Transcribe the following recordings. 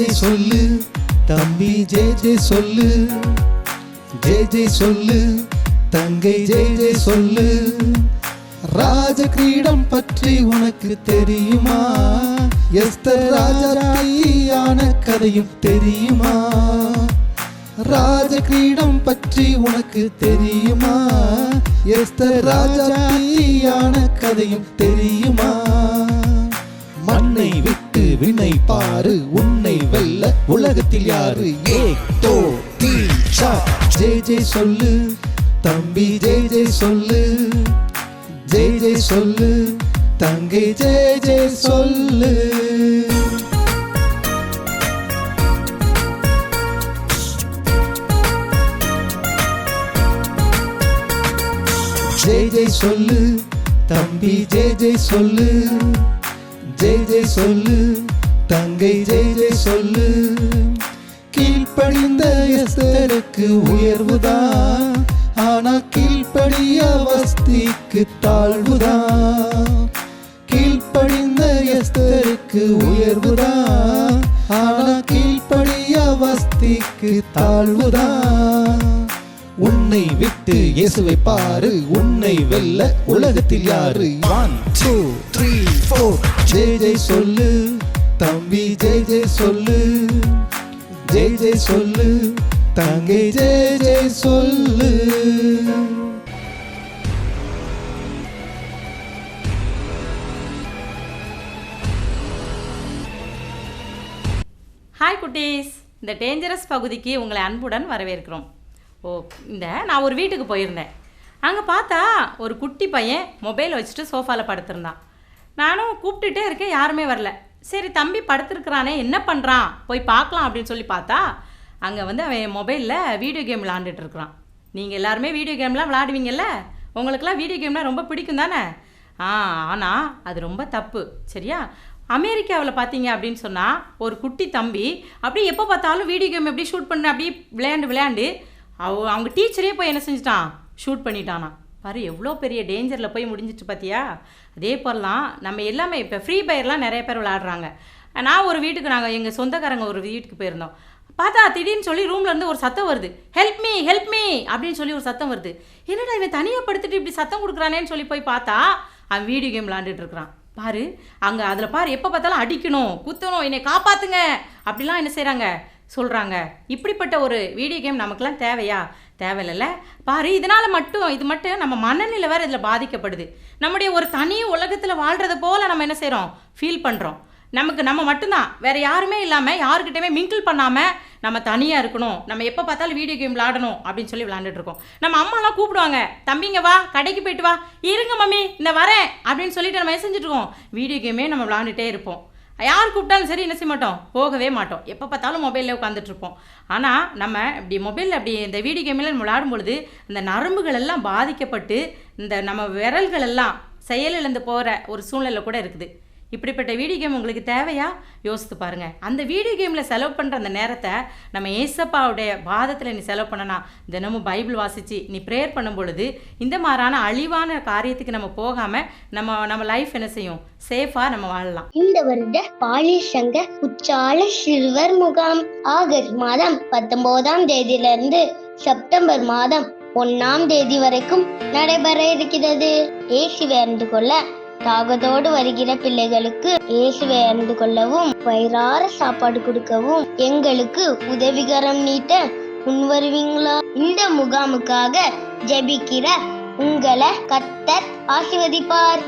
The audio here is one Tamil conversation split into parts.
ஜே சொல்லு தம்பி ஜே ஜே சொல்லு ஜே ஜே சொல்லு தங்கை ஜே ஜே சொல்லு. ராஜ கிரீடம் பற்றி உனக்கு தெரியுமா? எஸ்தர் ராஜாயான கதையும் தெரியுமா? ராஜ கிரீடம் பற்றி உனக்கு தெரியுமா? எஸ்தர் ராஜாயான கதையும் தெரியுமா? மண்ணை விட்டு வினை பாரு உன் உன்னை வெல்ல உலகத்தில் யாரு? ஏ தோ தீன் சார் ஜெய் ஜெய் சொல்லு. தம்பி ஜெய் ஜெய் சொல்லு. ஜெய் ஜெய் சொல்லு. தங்கை ஜெய் ஜெய் சொல்லு. ஜெய் ஜெய் சொல்லு. தம்பி ஜெய் ஜெய் சொல்லு. ஜெய் ஜெய் சொல்லு. தங்கை ஜெய் ஜெய் சொல்லு. கீழ்ப்படிந்த எஸ்தருக்கு உயர்வுதான். ஆனா கீழ்ப்படிய வஸ்திக்கு தாழ்வுதான். கீழ்ப்படிந்த எஸ்தருக்கு உயர்வுதான். ஆனா கீழ்ப்படிய வஸ்திக்கு தாழ்வுதான். உன்னை விட்டு இயேசுவை பாரு. உன்னை வெல்ல உலகத்தில் யாரு? ஒன் டூ த்ரீ ஃபோர் ஜெய் ஜெய் சொல்லு. தம்பி ஜெய் ஜெய் சொல்லு. ஜெய் ஜெய் சொல்லு. தங்கை ஜெய் ஜெய் சொல்லு. ஹாய் குட்டீஸ். இந்த டேஞ்சரஸ் பகுதிக்கு உங்களை அன்புடன் வரவேற்கிறோம். ஓ இந்த நான் ஒரு வீட்டுக்கு போயிருந்தேன். அங்கே பார்த்தா ஒரு குட்டி பையன் மொபைல் வச்சுட்டு சோஃபாவில் படுத்திருந்தான். நானும் கூப்பிட்டுட்டே இருக்கேன் யாருமே வரல. சரி தம்பி படுத்துருக்குறானே என்ன பண்ணுறான் போய் பார்க்கலாம் அப்படின்னு சொல்லி பார்த்தா அங்கே வந்து அவன் மொபைலில் வீடியோ கேம் விளாண்டுட்டு இருக்கிறான். நீங்கள் எல்லாருமே வீடியோ கேம்லாம் விளாடுவீங்கல்ல உங்களுக்குலாம் வீடியோ கேம்லாம் ரொம்ப பிடிக்கும் தானே? ஆ ஆனால் அது ரொம்ப தப்பு. சரியா? அமெரிக்காவில் பார்த்தீங்க அப்படின்னு சொன்னால் ஒரு குட்டி தம்பி அப்படியே எப்போ பார்த்தாலும் வீடியோ கேம் எப்படி ஷூட் பண்ண அப்படியே விளையாண்டு விளையாண்டு அவ அவங்க டீச்சரே போய் என்ன செஞ்சிட்டான்? ஷூட் பண்ணிட்டானா. பாரு எவ்வளோ பெரிய டேஞ்சரில் போய் முடிஞ்சிட்டு பார்த்தியா அதே போலலாம் நம்ம எல்லாமே இப்போ ஃப்ரீ ஃபயர்லாம் நிறைய பேர் விளாடுறாங்க நான் ஒரு வீட்டுக்கு நாங்கள் எங்கள் சொந்தக்காரங்க ஒரு வீட்டுக்கு போயிருந்தோம். பார்த்தா திடீர்னு சொல்லி ரூம்லேருந்து ஒரு சத்தம் வருது. ஹெல்ப் மீ ஹெல்ப் மீ அப்படின்னு சொல்லி ஒரு சத்தம் வருது. என்னடா இவன் தனியாக படுத்துட்டு இப்படி சத்தம் கொடுக்குறானேன்னு சொல்லி போய் பார்த்தா அவன் வீடியோ கேம் விளாண்டுட்டு இருக்கிறான். பாரு அங்கே அதில் பாரு எப்போ பார்த்தாலும் அடிக்கணும் குத்தணும் என்னை காப்பாற்றுங்க அப்படிலாம் என்ன செய்கிறாங்க சொல்கிறாங்க இப்படிப்பட்ட ஒரு வீடியோ கேம் நமக்கெல்லாம் தேவையா? தேவையில்ல. பாரு இதனால் மட்டும் இது மட்டும் நம்ம மனநிலை வேறு இதில் பாதிக்கப்படுது. நம்முடைய ஒரு தனி உலகத்தில் வாழ்கிறது போல் நம்ம என்ன செய்கிறோம் ஃபீல் பண்ணுறோம் நமக்கு நம்ம மட்டும்தான். வேறு யாருமே இல்லாமல் யாருக்கிட்டையுமே மிங்கிள் பண்ணாமல் நம்ம தனியாக இருக்கணும். நம்ம எப்போ பார்த்தாலும் வீடியோ கேம் விளாடணும் அப்படின்னு சொல்லி விளாண்டுட்டு இருக்கோம். நம்ம அம்மாலாம் கூப்பிடுவாங்க தம்பிங்க வா கடைக்கு போயிட்டு வா. இருங்க மம்மி இந்த வரேன். அப்படின்னு சொல்லிட்டு நம்ம செஞ்சுட்ருக்கோம் செஞ்சுட்டு இருக்கோம்? வீடியோ கேமே நம்ம விளாண்டுட்டே இருப்போம். யார் கூப்பிட்டாலும் சரி என்ன செய்ய மாட்டோம்? போகவே மாட்டோம். எப்போ பார்த்தாலும் மொபைலில் உட்காந்துட்ருப்போம் ஆனால் நம்ம இப்படி மொபைலில் அப்படி இந்த வீடியோ கேமில் நம்ம விளாடும் பொழுது இந்த நரம்புகள் எல்லாம் பாதிக்கப்பட்டு இந்த நம்ம விரல்கள் எல்லாம் செயலிழந்து போகிற ஒரு சூழ்நிலை கூட இருக்குது. இப்படிப்பட்ட வீடியோ கேம் உங்களுக்கு தேவையா? யோசித்து பாருங்க. அந்த வீடியோ கேமில் செலவு பண்ணுற அந்த நேரத்தை நம்ம ஏசப்பாவுடைய பாதத்தில் நீ செலவு பண்ணனா தினமும் பைபிள் வாசித்து நீ ப்ரேயர் பண்ணும் பொழுது இந்த மாதிரியான அழிவான காரியத்துக்கு நம்ம போகாமல் நம்ம நம்ம லைஃப் என்ன செய்யும்? சேஃபாக நம்ம வாழலாம். இந்த வருட பாலி சங்க உச்சால சிறுவர் முகாம். ஆகஸ்ட் மாதம் பத்தொன்பதாம் தேதியிலிருந்து செப்டம்பர் மாதம் ஒன்னாம் தேதி வரைக்கும் நடைபெற இருக்கிறது. ஏசி வேண்டுகொள்ள கொள்ள தாகத்தோடு வருகிற பிள்ளைகளுக்கு இயேசுவை அறிந்து கொள்ளவும் வயிறார சாப்பாடு கொடுக்கவும் எங்களுக்கு உதவிகரம் நீட்ட முன் வருவீங்களா? இந்த முகாமுக்காக ஜெபிக்கிற உங்களை கத்தர் ஆசிர்வதிப்பார்.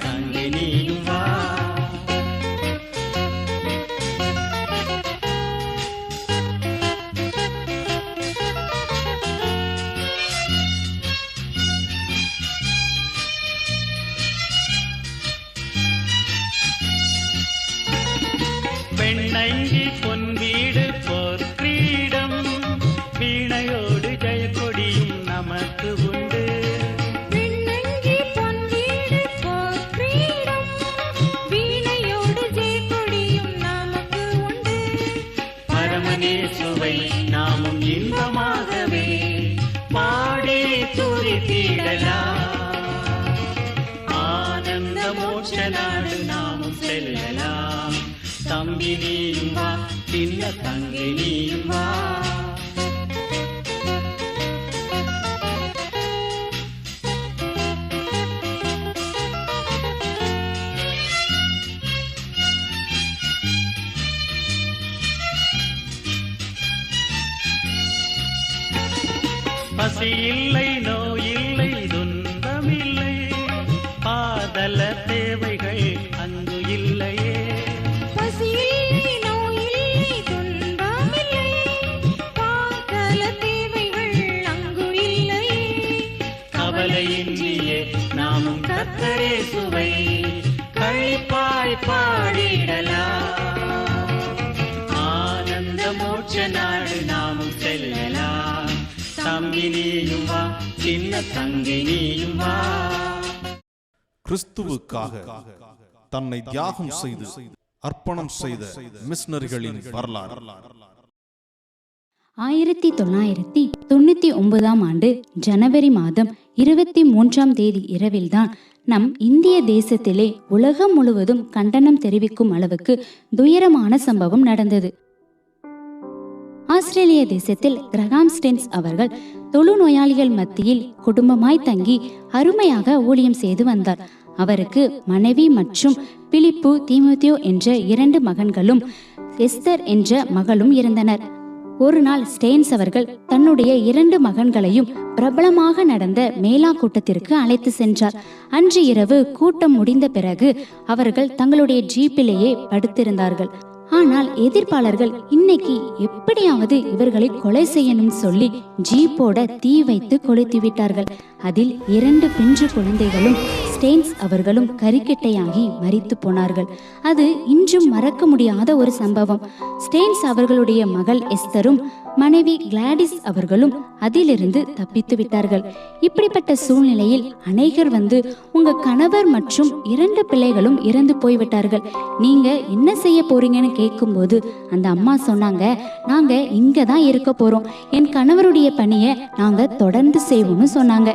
sun. தம்பி நீயும் வா சின்ன தங்கை நீயும் வா பசி இல்லை நோய் பாடிடலாம் ஆனந்த மோட்ச நாடு நாமும் செல்லலாம் வா சின்ன வா கிறிஸ்துவுக்காக தன்னை தியாகம் செய்து அர்ப்பணம் செய்த மிஷினரிகளின் வரலாறு. ஆயிரத்தி தொள்ளாயிரத்தி தொண்ணூத்தி ஒன்பதாம் ஆண்டு ஜனவரி மாதம் இருபத்தி மூன்றாம் தேதி இரவில்தான் நம் இந்திய தேசத்திலே உலகம் முழுவதும் கண்டனம் தெரிவிக்கும் அளவுக்கு துயரமான சம்பவம் நடந்தது. ஆஸ்திரேலிய தேசத்தில் கிரகாம் ஸ்டென்ஸ் அவர்கள் தொழுநோயாளிகள் மத்தியில் குடும்பமாய் தங்கி அருமையாக ஊழியம் செய்து வந்தார். அவருக்கு மனைவி மற்றும் பிலிப்பு தீமோத்தேயு என்ற இரண்டு மகன்களும் எஸ்தர் என்ற மகளும் இருந்தனர். ஒரு நாள் ஸ்டெயின்ஸ் அவர்கள் தன்னுடைய இரண்டு மகன்களையும் பிரபலமாக நடந்த மேலா கூட்டத்திற்கு அழைத்து சென்றார். அன்று இரவு கூட்டம் முடிந்த பிறகு அவர்கள் தங்களுடைய ஜீப்பிலேயே படுத்திருந்தார்கள். ஆனால் எதிர்ப்பாளர்கள் இன்னைக்கு எப்படியாவது இவர்களை கொலை செய்யணும்னு சொல்லி ஜீப்போட தீ வைத்து கொளுத்தி விட்டார்கள். அதில் இரண்டு பிஞ்சு குழந்தைகளும் ஸ்டெயின்ஸ் அவர்களும் கரிக்கட்டையாகி மறித்து போனார்கள். அது இன்றும் மறக்க முடியாத ஒரு சம்பவம். ஸ்டெயின்ஸ் அவர்களுடைய மகள் எஸ்தரும் மனைவி கிளாடிஸ் அவர்களும் அதிலிருந்து தப்பித்து விட்டார்கள். இப்படிப்பட்ட சூழ்நிலையில் அநேகர் வந்து உங்க கணவர் மற்றும் இரண்டு பிள்ளைகளும் இறந்து போய்விட்டார்கள். நீங்க என்ன செய்ய போறீங்கன்னு கேட்கும்போது அந்த அம்மா சொன்னாங்க நாங்க இங்க தான் இருக்க போறோம். என் கணவருடைய பணியை நாங்க தொடர்ந்து செய்வோம்னு சொன்னாங்க.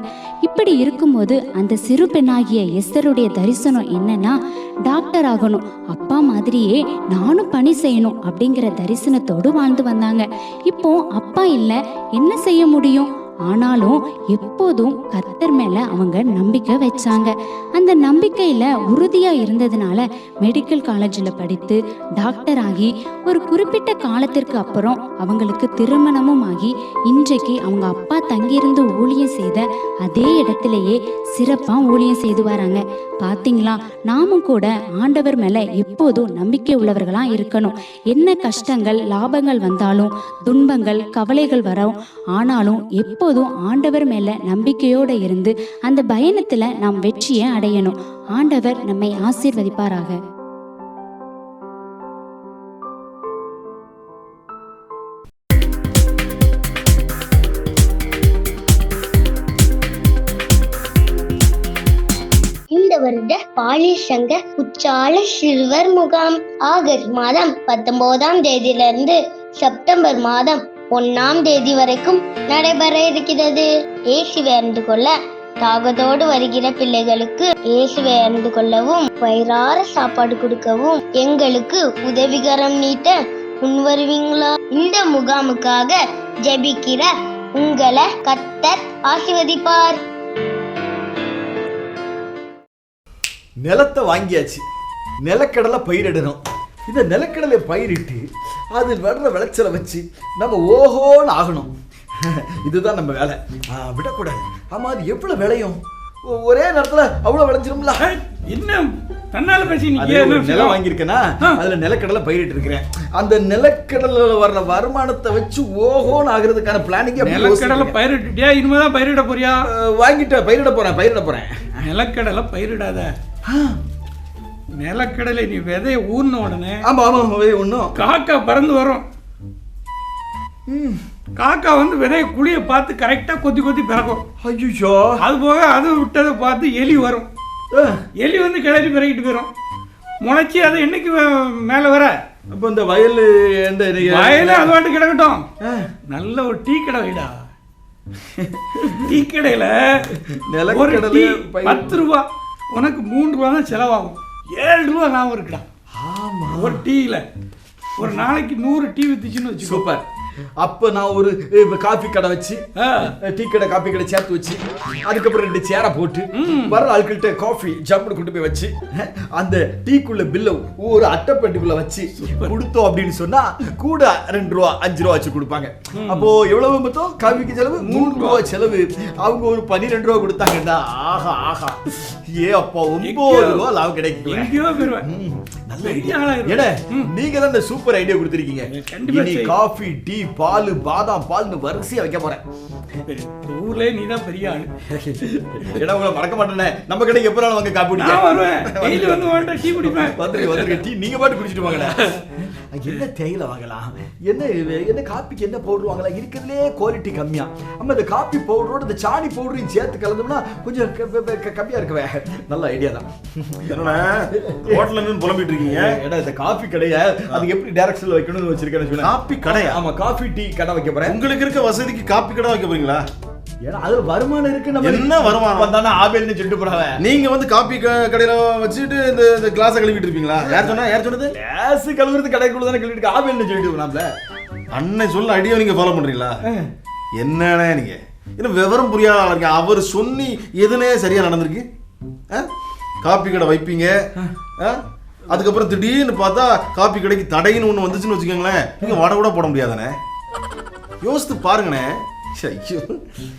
இப்படி இருக்கும்போது அந்த சிறு பெண்ணாகிய எஸ்தருடைய தரிசனம் என்னன்னா டாக்டர் ஆகணும். அப்பா மாதிரியே நானும் பணி செய்யணும் அப்படிங்கிற தரிசனத்தோடு வாழ்ந்து வந்தாங்க. இப்போ அப்பா இல்லை என்ன செய்ய முடியும்? ஆனாலும் எப்போதும் கர்த்தர் மேல அவங்க நம்பிக்கை வச்சாங்க. அந்த நம்பிக்கையில உறுதியா இருந்ததுனால மெடிக்கல் காலேஜில் படித்து டாக்டர் ஆகி ஒரு குறிப்பிட்ட காலத்திற்கு அப்புறம் அவங்களுக்கு திருமணமும் ஆகி இன்றைக்கு அவங்க அப்பா தங்கியிருந்து ஊழியம் செய்த அதே இடத்திலேயே சிறப்பா ஊழியம் செய்து வராங்க. பாத்தீங்களா? நாமும் கூட ஆண்டவர் மேல எப்போதும் நம்பிக்கை உள்ளவர்களா இருக்கணும். என்ன கஷ்டங்கள் லாபங்கள் வந்தாலும் துன்பங்கள் கவலைகள் வரும். ஆனாலும் எப்போ எப்போதும் ஆண்டவர் மேல நம்பிக்கையோட இருந்து அந்த பயணத்துல நாம் வெற்றியை அடையணும். ஆண்டவர் நம்மை ஆசீர்வதிப்பாராக. இந்த வருட பாலிசங்க உச்சால சிறுவர் முகாம். ஆகஸ்ட் மாதம் பத்தொன்பதாம் தேதியிலிருந்து செப்டம்பர் மாதம் ஒன்னாம் தேதி வரைக்கும் நடைபெற இருக்கிறது. இயேசுவை அறிந்து கொள்ள தாகத்தோடு வருகிற பிள்ளைகளுக்கு இயேசுவை அறிந்து கொள்ளவும் வயிறார சாப்பாடு கொடுக்கவும் எங்களுக்கு உதவிகரம் நீட்ட முன் வருவீங்களா? இந்த முகாமுக்காக ஜெபிக்கிற உங்களை கத்தர் ஆசிர்வதிப்பார். நிலத்தை வாங்கியாச்சு. நிலக்கடலை பயிரிடணும். இந்த நிலக்கடலை பயிரிட்டு அதில் வர்ற விளைச்சலை வச்சு நம்ம ஓஹோன்னு ஆகணும். இதுதான் நம்ம வேலை. விடக்கூடாது. ஆமா அது எவ்வளவு விளையும்? ஒரே நேரத்துல அவ்வளவு விளைஞ்சிரும்ல. இன்னும் தன்னால பேசி நிலம் வாங்கியிருக்கேனா? அதுல நிலக்கடலை பயிரிட்டு இருக்கிறேன். அந்த நிலக்கடலை வர்ற வருமானத்தை வச்சு ஓஹோன்னு ஆகுறதுக்கான பிளானிங் நிலக்கடலை பயிரிட்டியா இனிமேதான் பயிரிட போறியா? வாங்கிட்டு பயிரிட போறேன் பயிரிட போறேன். நிலக்கடலை பயிரிடாத. நிலக்கடலை நீ விதைய ஊர்ன உடனே ஆமா ஆமா ஒன்றும் காக்கா பறந்து வரும். காக்கா வந்து விதைய குழிய பார்த்து கரெக்டா கொத்தி கொத்தி பிறக்கும். ஐயோ அது போக அது விட்டதை பார்த்து எலி வரும். எலி வந்து கிளறி பிறகிட்டு போயிடும் முளைச்சி அது என்னைக்கு மேலே வர? அப்போ இந்த வயல் எந்த வயல அது வாட்டு கிடக்கட்டும். நல்ல ஒரு டீ கடை வைடா. டீ கடையில ஒரு. பத்து ரூபா. உனக்கு மூணு ரூபா தான் செலவாகும். ஏழு ரூபா லாபம் இருக்குடா. ஆமா. ஒரு டீயில். ஒரு நாளைக்கு நூறு டீ வித்துச்சுன்னு வச்சுக்கோ. சூப்பர். அப்ப நான் ஒரு காஃபி கடை வச்சு டீ கடை காஃபி கடை சேர்த்து வச்சு அதுக்கப்புறம் ரெண்டு சேரை போட்டு வர ஆட்கள்கிட்ட காஃபி ஜம்னு கொண்டு போய் வச்சு அந்த டீக்குள்ள பில்ல ஒரு அட்டைப்பெட்டிக்குள்ள வச்சு கொடுத்தோம் அப்படின்னு சொன்னா கூட ரெண்டு ரூபா அஞ்சு ரூபா வச்சு கொடுப்பாங்க. அப்போ எவ்வளவு மொத்தம்? காஃபிக்கு செலவு? மூணு ரூபா. செலவு. அவங்க ஒரு பன்னிரெண்டு ரூபா கொடுத்தாங்கன்னா ஆஹா ஆஹா. ஏ அப்பா ஒன்பது ரூபா லாபம் கிடைக்கும் நல்ல. ஆளாயிருவேன். ஏடா, நீங்க தான் இந்த சூப்பர் ஐடியா கொடுத்திருக்கீங்க. இனி. காஃபி டீ பால் பாதாம் பால்னு வரிசையா வைக்க போறேன். ஊர்லயே நீ தான் பெரிய ஆளு. ஏன்னா உங்களை மறக்க மாட்டேனே. நம்ம கடைக்கு எப்ப வாங்க காப்பி குடிக்க வருவேன். டீ குடிப்பேன். வந்துருங்க வந்துருங்க. டீ நீங்க பாட்டு குடிச்சிட்டு வாங்கடா என்ன தேயிலை வாங்கலாம் என்ன என்ன காப்பிக்கு என்ன பவுடர் வாங்கலாம் இருக்கிறதுலே குவாலிட்டி கம்மியா. நம்ம இந்த காப்பி பவுடரோட இந்த சாணி பவுடரையும் சேர்த்து கலந்தோம்னா கொஞ்சம் க- க- க- கம்மியா இருக்கவே நல்ல ஐடியா தான். ஹோட்டல்ல புலம்பிட்டு இருக்கீங்க? ஏடா இந்த காஃபி கடையை அது எப்படி டைரக்ஷன்ல வைக்கணும்னு வச்சிருக்கேன்னு காப்பி கடையா? ஆமா காஃபி டீ கடை வைக்க போறேன். உங்களுக்கு இருக்க வசதிக்கு காப்பி கடை வைக்க போறீங்களா? ஏன்னா அதுல வருமானம் இருக்கு நம்ம என்ன வருமானம்? வந்தானே ஆபேல்னு சொல்லிட்டு போறாங்க நீங்க வந்து காப்பி க- கடையில வச்சுட்டு இந்த இந்த கிளாஸை கழுவிட்டு இருப்பீங்களா? யார் சொன்னா? யார் சொன்னது? கேஸ் கழுவுறது கடைக்குள்ள தானே கழுவிட்டு ஆபேல்னு சொல்லிட்டு போறாங்க அண்ணன் சொல்ல அடியோ நீங்க ஃபாலோ பண்றீங்களா? என்னண்ணே நீங்க? என்ன விவரம் புரியாத ஆளுங்க அவர் சொல்லி எதுனே சரியா நடந்திருக்கு? காப்பி கடை வைப்பீங்க? அதுக்கப்புறம் திடீர்னு பார்த்தா காப்பி கடைக்கு தடைன்னு ஒண்ணு வந்துச்சுன்னு வச்சுக்கோங்களேன். நீங்க வடை கூட போட முடியாதானே? யோசித்து பாருங்கண்ணே.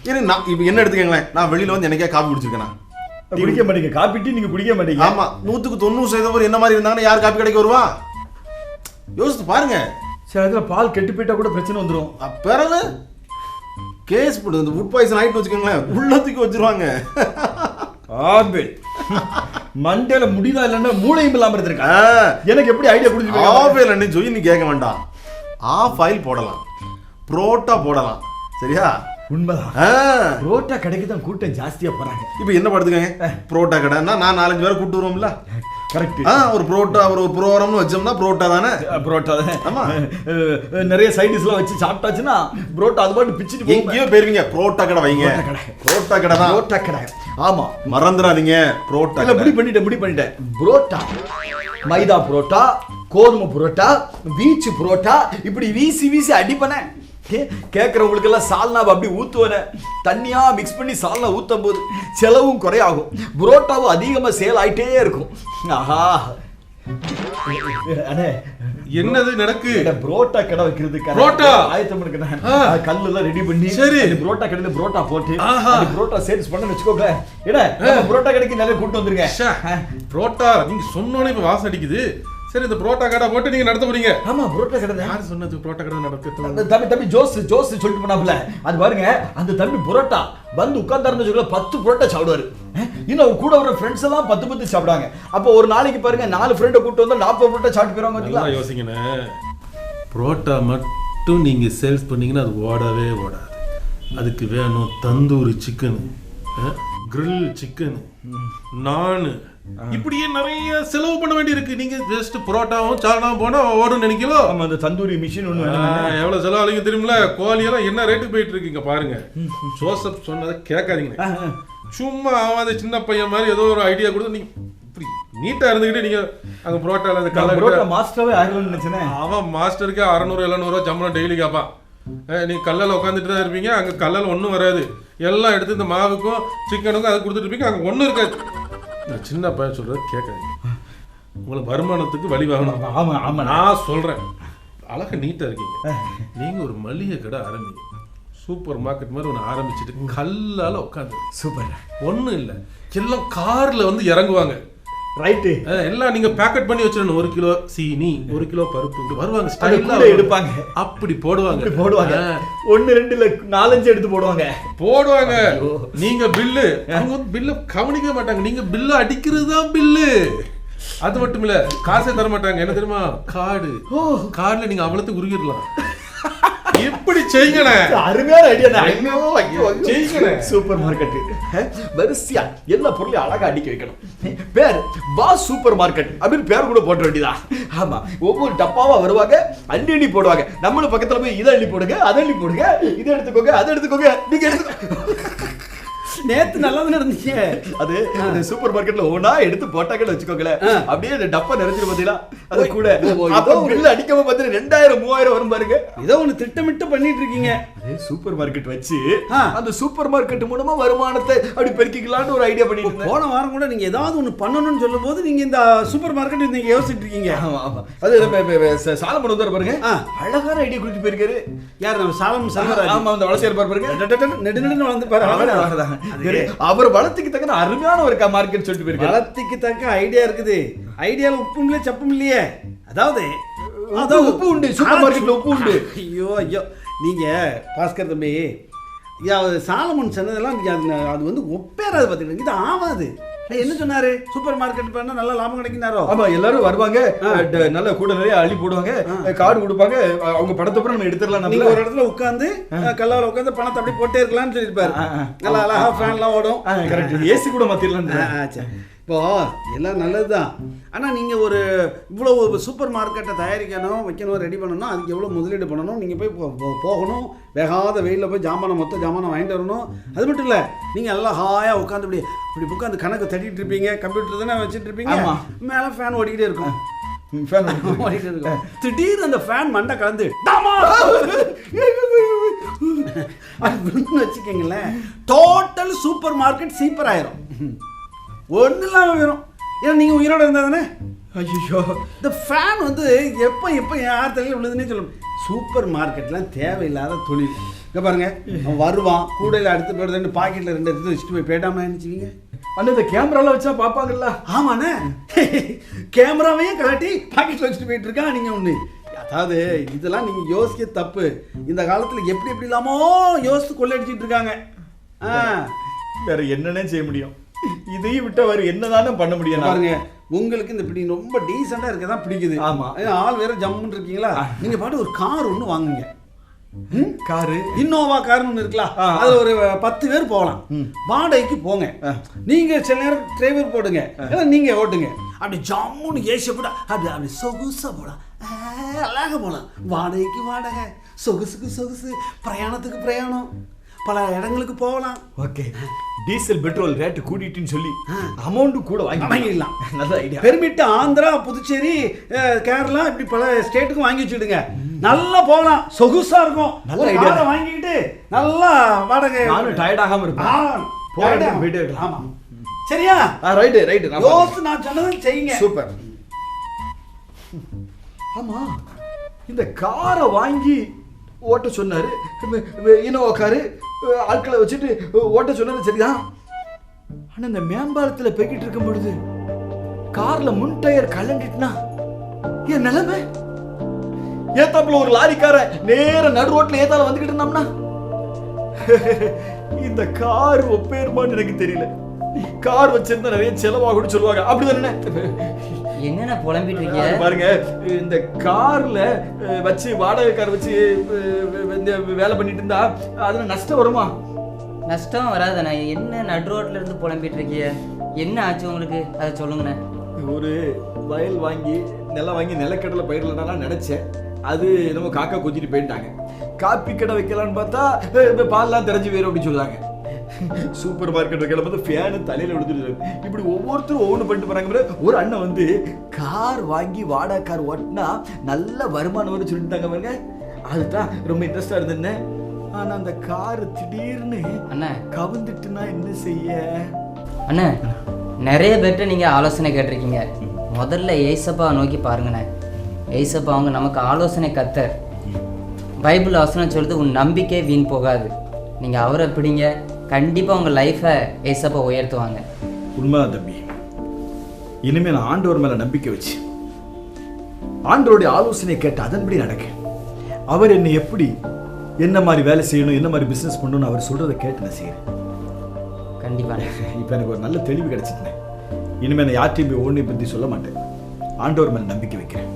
ஏன்னா நான் இப்போ என்ன எடுத்துக்கங்களேன்? நான் வெளியில வந்து எனக்கே காப்பி குடிச்சிருக்கேன்? குடிக்க மாட்டீங்க. காப்பி டீ நீங்க குடிக்க மாட்டீங்க. ஆமா நூத்துக்கு தொண்ணூறு சதவீதம் பேர் என்ன மாதிரி இருந்தாங்கன்னா யார் காப்பி கடைக்கு வருவா? யோசித்து பாருங்க. சில இடத்துல பால் கெட்டு போயிட்டா கூட பிரச்சனை வந்துரும். அ, பிறகு கேஸ் போட்டு இந்த ஃபுட் பாய்சன் ஆயிட்டு வச்சுக்கோங்களேன் உள்ளத்துக்கு வச்சிருவாங்க. ஆபேல் மண்டையில முடிதா இல்லைன்னா மூளையும் இல்லாம இருந்திருக்கா? எனக்கு எப்படி ஐடியா கொடுத்துருக்கீங்க ஆஃபைல் அண்ணன் சொல்லி நீ கேட்க வேண்டாம். ஆஃப் ஆயில் போடலாம். புரோட்டா போடலாம். சரியா? உண்மைதான். புரோட்டா கடைக்கு தான் கூட்டம் ஜாஸ்தியா போறாங்க. இப்போ என்ன படுத்துக்கங்க? புரோட்டா கடைன்னா நான் நாலஞ்சு பேரை கூட்டு வருவோம்ல. கரெக்ட் ஆ ஒரு புரோட்டா ஒரு ப்ரோக்ராம்னு வச்சோம்னா புரோட்டா தானே? புரோட்டா ஆமா. அஹ், அஹ், நிறைய சைடிஸ் எல்லாம் வச்சு சாப்பிட்டாச்சுன்னா புரோட்டா அது பாட்டு பிச்சுட்டு. எங்கேயோ போயிருவீங்க புரோட்டா கடை வைங்க. புரோட்டா கடை. தான். புரோட்டா கடை. ஆமா. மறந்துடாதீங்க. புரோட்டா இல்ல முடி பண்ணிட்டேன் முடி பண்ணிட்டேன். புரோட்டா. மைதா புரோட்டா கோதுமை புரோட்டா பீச் புரோட்டா இப்படி வீசி வீசி அடிப்பனே. கேட்கறவங்களுக்கு எல்லாம் சால்னாவை அப்படி ஊத்துவன தண்ணியா மிக்ஸ் பண்ணி சால்னா ஊத்தும் போது செலவும் குறையாகும். புரோட்டாவும் அதிகமா சேல் ஆயிட்டே இருக்கும். ஆஹா. அண்ணே என்னது நடக்கு? புரோட்டா கடை வைக்கிறதுக்கு புரோட்டா? ஆயத்தம் ஆ. கல்லு எல்லாம் ரெடி பண்ணி சரி. புரோட்டா கடையில புரோட்டா போட்டு புரோட்டா சேல்ஸ் பண்ண வச்சுக்கோங்க ஏடா நம்ம புரோட்டா கடைக்கு நிறைய கூட்டு வந்துருங்க. புரோட்டா நீங்க சொன்னோனே இப்ப வாசம் அடிக்குது. சரி இந்த புரோட்டா கடை போட்டு நீங்க நடத்த போறீங்க. ஆமா புரோட்டா கடை தான். யார் சொன்னது புரோட்டா கடை அந்த தம்பி தம்பி ஜோஸ் ஜோஸ் சொல்லிட்டு போனாப்ல அது பாருங்க அந்த தம்பி புரோட்டா வந்து உட்கார்ந்தாருன்னு வச்சுக்கோங்க பத்து புரோட்டா சாப்பிடுவாரு. இன்னும் அவர் கூட வர ஃப்ரெண்ட்ஸ் எல்லாம் பத்து பத்து சாப்பிடுவாங்க. அப்போ ஒரு நாளைக்கு பாருங்க நாலு ஃப்ரெண்டை கூட்டு வந்தா நாற்பது புரோட்டா சாப்பிட்டு போயிருவாங்க நல்லா பாத்தீங்களா யோசிங்கண்ணே. புரோட்டா மட்டும் நீங்கள் சேல்ஸ் பண்ணீங்கன்னா அது ஓடவே ஓடாது. அதுக்கு வேணும் தந்தூரி சிக்கனு grill சிக்கனு நானு இப்படியே நிறைய செலவு பண்ண வேண்டியிருக்கு. நீங்க ஜஸ்ட் புரோட்டாவும் சால்னாவும் போனா ஓடும் நினைக்கலாம் ஆமா அந்த தந்தூரி மிஷின் வேணும் எவ்வளவு செலவு ஆகுங்க தெரியுமில கோழியெல்லாம் என்ன ரேட்டு போயிட்டு இருக்குங்க பாருங்க. ஜோசப் சொன்னதை கேட்காதீங்க. சும்மா அவன் அந்த சின்ன பையன் மாதிரி ஏதோ ஒரு ஐடியா கொடுத்து நீங்க இப்படி நீட்டா இருந்துக்கிட்டு நீங்க அங்க புரோட்டால அந்த கலர் மாஸ்டராவே ஆகணும்னு நினைச்சேனே. அவன் மாஸ்டருக்கு அறநூறு எழுநூறுவா சம்பளம் டெய்லி கேட்பான். நீ கல்லில் உட்காந்துட்டு தான் இருப்பீங்க அங்கே கல்லில் ஒன்றும் வராது. எல்லாம் எடுத்து இந்த மாவுக்கும் சிக்கனுக்கும் அதை கொடுத்துட்டு இருப்பீங்க அங்கே ஒன்றும் இருக்காது. இந்த சின்ன பையன் சொல்றது கேட்காதீங்க. உங்களுக்கு வருமானத்துக்கு வழி வாங்கணும். ஆமா ஆமா நான் சொல்கிறேன் அழகா நீட்டாக இருக்கீங்க. நீங்கள் ஒரு மளிகை கடை ஆரம்பிங்க. சூப்பர் மார்க்கெட் மாதிரி ஒன்று ஆரம்பிச்சுட்டு கல்லால் உட்காந்து சூப்பர். ஒன்றும் இல்லை. எல்லாம் காரில் வந்து இறங்குவாங்க. ரைட்டு எல்லாம் நீங்க பேக்கெட் பண்ணி வச்சிடணும். ஒரு கிலோ சீனி ஒரு கிலோ பருப்பு. வருவாங்க. ஸ்டைலா எடுப்பாங்க. அப்படி போடுவாங்க. போடுவாங்க. ஒன்னு ரெண்டு இல்ல நாலஞ்சு எடுத்து போடுவாங்க. போடுவாங்க. நீங்க பில்லு. அவங்க பில்ல கவனிக்க மாட்டாங்க. நீங்க பில்லு அடிக்கிறது தான் பில்லு. அது மட்டும் இல்ல காசே தர மாட்டாங்க என்ன தெரியுமா? கார்டு கார்டுல நீங்க அவ்வளவுக்கு உருகிடலாம். எப்படி செய்யுங்கண்ணே அருமையான ஐடியா செய்யுங்களே. சூப்பர் மார்க்கெட் வரிசையா எல்லா பொருளையும் அழகா அடிக்க வைக்கணும். பேர் வா சூப்பர் மார்க்கெட் அப்படின்னு பேர் கூட போட்ட வேண்டியதா? ஆமா ஒவ்வொரு டப்பாவா வருவாங்க அள்ளி அள்ளி போடுவாங்க. நம்மளும் பக்கத்துல போய் இதை அள்ளி போடுங்க அதை அள்ளி போடுங்க இதை எடுத்துக்கோங்க அதை எடுத்துக்கோங்க. நீங்க எடுத்துக்கோ நேத்து நல்லா தானே இருந்தீங்க அது அந்த சூப்பர் மார்க்கெட்ல ஒவ்வொன்றா எடுத்து போட்டாங்கன்னு வச்சுக்கோங்களேன். அப்படியே அந்த டப்பா நிறைஞ்சிரு பாத்தீங்களா? அது கூட. அப்ப பில் அடிக்காம பார்த்து ரெண்டாயிரம் மூவாயிரம் வரும் பாருங்க. ஏதோ ஒண்ணு திட்டமிட்டு பண்ணிட்டு இருக்கீங்க. அதே சூப்பர் மார்க்கெட் வச்சு. அந்த சூப்பர் மார்க்கெட் மூலமா வருமானத்தை அப்படி பெருக்கிக்கலாம்னு ஒரு ஐடியா பண்ணிட்டு போன வாரம் கூட நீங்க ஏதாவது ஒண்ணு பண்ணணும்னு சொல்லும் போது நீங்க இந்த சூப்பர் மார்க்கெட் நீங்க யோசிச்சுட்டு இருக்கீங்க. ஆமா ஆமா. அது சாலமன் வந்தாரு பாருங்க. அழகான ஐடியா கொடுத்து போயிருக்காரு. யார் நம்ம சாலம் செல்வராஜ் ஆமா அந்த வளர்ச்சியார் பாரு பாருங்க. நெடு நெடுன்னு வந்து பாரு அவர் வளர்த்துக்கு தக்க அருமையான ஒரு மார்க்கெட் சொல்லிட்டு போயிருக்காரு. வளர்த்திக்கு தக்க ஐடியா இருக்குது. ஐடியால உப்பும் இல்லையே சப்பும் இல்லையே. அதாவது அதான் உப்பு உண்டு சூப்பர் மார்க்கெட்ல உப்பு உண்டு. ஐயோ ஐயோ. நீங்க பாஸ்கர் தம்பி அது சாலமன் சொன்னதெல்லாம் அது அது வந்து ஒப்பேறாது பார்த்தீங்கன்னா இது ஆகாது என்ன சொன்னாரு? சூப்பர் மார்க்கெட் பண்ணா நல்ல லாபம் கிடைக்குனாரோ ஆமா எல்லாரும் வருவாங்க. நல்ல கூட நிறைய அள்ளி போடுவாங்க. கார்டு கொடுப்பாங்க. அவங்க படத்தை அப்புறம் நம்ம எடுத்துடலாம் நம்ம ஒரு இடத்துல உட்காந்து கல்லால உட்காந்து பணத்தை அப்படியே போட்டே இருக்கலாம்னு சொல்லியிருப்பாரு. நல்லா அழகா ஃபேன்லாம் ஓடும். கரெக்ட் ஏசி கூட மாத்திரலாம் ஆ, ஆ, சரி. இப்போ எல்லாம் நல்லதுதான். ஆனா நீங்க ஒரு சூப்பர் மார்க்கெட்டை தயாரிக்கணும் வைக்கணும் ரெடி பண்ணணும் அதுக்கு எவ்வளவு முதலீடு பண்ணணும் நீங்க போய் போகணும். வேகாத வெயில்ல போய் ஜாமானை மொத்த ஜாமானை வாங்கிட்டு வரணும். அது மட்டும் இல்ல நீங்க எல்லாம் ஹாயா உட்காந்து இப்படி இப்படி உட்காந்து கணக்கு தட்டிட்டு இருப்பீங்க கம்ப்யூட்டர் தானே வச்சுட்டு இருப்பீங்க. மேல ஃபேன் ஓடிக்கிட்டே இருக்கும். திடீர்னு அந்த ஃபேன் மண்டை கலந்து வச்சுக்கோங்களேன் டோட்டல் சூப்பர் மார்க்கெட் சீப்பர் ஆயிரும் ஒன்றும் இல்லாமல் போயிடும் ஏன்னா நீங்கள் உயிரோட இருந்தா தானே ஐயோ இந்த ஃபேன் வந்து எப்போ எப்போ யார் தலையில் விழுதுன்னே சொல்லும் சூப்பர் மார்க்கெட்லாம் தேவையில்லாத தொழில். இங்கே பாருங்க அவன் வருவான் கூடையில் அடுத்து போய் ரெண்டு பாக்கெட்டில் ரெண்டு எடுத்து வச்சுட்டு போய் போயிட்டாமல் நினச்சிக்கிங்க அண்ணா இந்த கேமரால வச்சா பாப்பாங்கல்ல? ஆமாண்ணே. கேமராவையும் கலட்டி பாக்கெட்டில் வச்சுட்டு போயிட்டு இருக்கான் நீங்கள் ஒன்று அதாவது இதெல்லாம் நீங்கள் யோசிக்க தப்பு. இந்த காலத்தில் எப்படி எப்படி இல்லாமோ யோசித்து கொள்ளடிச்சிட்டு இருக்காங்க. ஆ. வேற என்னன்னே செய்ய முடியும். இதையும் விட்டா வேற என்னதானே பண்ண முடியும்? பாருங்க உங்களுக்கு இந்த இப்படி ரொம்ப டீசெண்டாக இருக்க தான் பிடிக்குது. ஆமா. ஏன்னா, ஆள் வேற ஜம்முன்னு இருக்கீங்களா? நீங்க பாட்டு ஒரு கார் ஒன்று வாங்குங்க? காரு? இன்னோவா கார்னு ஒன்று இருக்கலாம். ஆ. அதுல ஒரு பத்து பேர் போகலாம். வாடகைக்கு போங்க. நீங்க சில நேரம் டிரைவர் போடுங்க. இல்ல நீங்க ஓட்டுங்க. அப்படி ஜம்முன்னு ஏசி போட அப்படி அப்படி சொகுசா போலாம். ஆ, அழகா போலாம். வாடகைக்கு வாடகை. சொகுசுக்கு சொகுசு. பிரயாணத்துக்கு பிரயாணம். பல இடங்களுக்கு போகலாம். ஓகே. டீசல் பெட்ரோல் ரேட்டு கூட்டிட்டுன்னு சொல்லி அமௌண்ட் கூட வாங்கி வாங்கிடலாம். நல்ல ஐடியா பெர்மிட் ஆந்திரா புதுச்சேரி கேரளா இப்படி பல ஸ்டேட்டுக்கும் வாங்கி வச்சுடுங்க. நல்லா போகலாம். சொகுசா இருக்கும். நல்ல. காரை வாங்கிக்கிட்டு நல்லா வாடகை நானும் tired ஆகாம இருப்பேன். ஆகாம. போயிட்டே இருக்கலாம். ஆமா. சரியா? ரைட்டு ரைட்டு யோசிச்சு நான் சொன்னதை செய்யுங்க. சூப்பர் ஆமா. இந்த காரை வாங்கி ஓட்ட சொன்னாரு. இன்னும் உக்காரு இனோவா ஆட்களை வச்சுட்டு ஓட்ட சொன்னது சரிதான். ஆனால் இந்த மேம்பாலத்தில் போய்கிட்டு இருக்கும் பொழுது காரில் முன் டயர் கலண்டிட்டுனா என் நிலைமை? ஏத்தாப்புல ஒரு லாரிக்கார நேர நடு ரோட்ல ஏத்தால வந்துகிட்டு இருந்தோம்னா இந்த கார் ஒப்பேருமான்னு எனக்கு தெரியல. கார் வச்சிருந்தா நிறைய செலவாகும்னு சொல்லுவாங்க. அப்படிதானே? என்னென்ன புலம்பிட்டு இருக்கீங்க? பாருங்க இந்த கார்ல வச்சு வாடகை கார் வச்சு வேலை பண்ணிட்டு இருந்தா அதுல நஷ்டம் வருமா? நஷ்டம் வராதுண்ணே. என்ன நடு ரோட்ல இருந்து புலம்பிட்டு இருக்கீங்க? என்ன ஆச்சு உங்களுக்கு? அதை சொல்லுங்கண்ணே. ஒரு வயல் வாங்கி நிலம் வாங்கி நிலக்கடலை பயிரிடலாம் நினைச்சேன். அது நம்ம காக்கா கொத்திட்டு போயிட்டாங்க. காப்பி கடை வைக்கலாம்னு பார்த்தா பால்லாம் தெரிஞ்சு வேறு அப்படின்னு சொல்லுவாங்க சூப்பர் மார்க்கெட் பார்த்து ஃபேனு தலையில விடுத்துட்டு இப்படி ஒவ்வொருத்தரும் ஒவ்வொன்று பண்ணிட்டு போறாங்க பாரு. ஒரு அண்ணன் வந்து கார் வாங்கி வாடகை கார் ஓட்டினா நல்ல வருமானம் வரும்னு சொல்லிட்டாங்க பாருங்க. அதுதான் ரொம்ப இன்ட்ரெஸ்டா இருந்தேன் ஆனா அந்த கார் திடீர்னு அண்ணா. கவுந்துட்டுனா என்ன செய்ய? அண்ணே நிறைய பேர்கிட்ட நீங்கள் ஆலோசனை கேட்டிருக்கீங்க. முதல்ல ஏசப்பா நோக்கி பாருங்கண்ணே. ஏசப்பா அவங்க நமக்கு ஆலோசனை கத்தர். பைபிள் வசனம் சொல்லுது உன் நம்பிக்கை வீண் போகாது. நீங்கள் அவரை பிடிங்க கண்டிப்பாக உங்கள் லைஃப்பை ஏசப்பா உயர்த்துவாங்க. உண்மைதான் தம்பி. இனிமே நான் ஆண்டவர் மேல நம்பிக்கை வச்சு ஆண்டவருடைய ஆலோசனை கேட்டு அதன்படி நடக்க. அவர் என்னை எப்படி என்ன மாதிரி வேலை செய்யணும் என்ன மாதிரி பிசினஸ் பண்ணணும்னு அவர் சொல்றதை கேட்டு நான் செய்யறேன் கண்டிப்பாக இப்போ எனக்கு ஒரு நல்ல தெளிவு கிடைச்சிட்டேன். இனிமேல் நான் யார்ட்டையும் போய் ஓடி பற்றி சொல்ல மாட்டேன். ஆண்டவர் மேலே நம்பிக்கை வைக்கிறேன்.